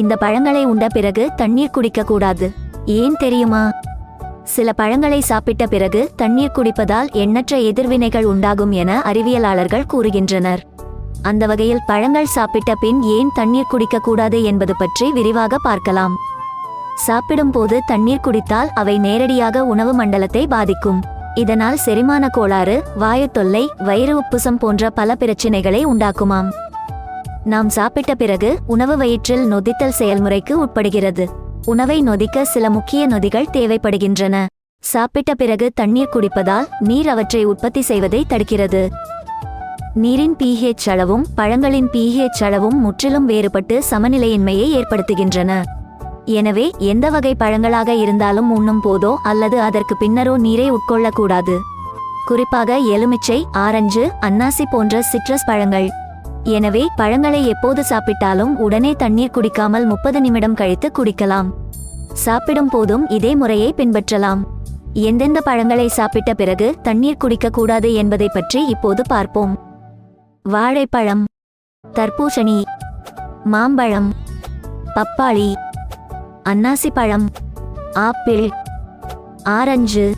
இந்த பழங்களை உண்ட பிறகு தண்ணீர் குடிக்க கூடாது ஏன் தெரியுமா? சில பழங்களை சாப்பிட்ட பிறகு தண்ணீர் குடிப்பதால் எண்ணற்ற எதிர்வினைகள் உண்டாகும் என அறிவியலாளர்கள் கூறுகின்றனர். அந்த வகையில் பழங்கள் சாப்பிட்ட பின் ஏன் தண்ணீர் குடிக்க கூடாது என்பது பற்றி விரிவாக பார்க்கலாம். சாப்பிடும் போது தண்ணீர் குடித்தால் அவை நேரடியாக உணவு மண்டலத்தை பாதிக்கும். இதனால் செரிமான கோளாறு வாயு தொல்லை வயிறு உப்புசம் போன்ற பல பிரச்சினைகளை உண்டாக்குமாம். நாம் சாப்பிட்ட பிறகு உணவு வயிற்றில் நொதித்தல் செயல்முறைக்கு உட்படுகிறது. உணவை நொதிக்க சில முக்கிய நொதிகள் தேவைப்படுகின்றன. சாப்பிட்ட பிறகு தண்ணீர் குடிப்பதால் நீர் அவற்றை உற்பத்தி செய்வதை தடுக்கிறது. நீரின் பிஹெச் அளவும் பழங்களின் பிஹெச் அளவும் முற்றிலும் வேறுபட்டு சமநிலையின்மையை ஏற்படுத்துகின்றன. எனவே எந்த வகை பழங்களாக இருந்தாலும் உண்ணும் போதோ அல்லது அதற்கு பின்னரோ நீரை உட்கொள்ளக்கூடாது. குறிப்பாக எலுமிச்சை ஆரஞ்சு அன்னாசி போன்ற சிட்ரஸ் பழங்கள். எனவே பழங்களை எப்போது சாப்பிட்டாலும் உடனே தண்ணீர் குடிக்காமல் முப்பது நிமிடம் கழித்து குடிக்கலாம். சாப்பிடும் போதும் இதே முறையை பின்பற்றலாம். எந்தெந்த பழங்களை சாப்பிட்ட பிறகு தண்ணீர் குடிக்கக்கூடாது என்பதை பற்றி இப்போது பார்ப்போம். வாழைப்பழம் தர்பூசணி மாம்பழம் பப்பாளி அன்னாசி பழம் ஆப்பிள் ஆரஞ்சு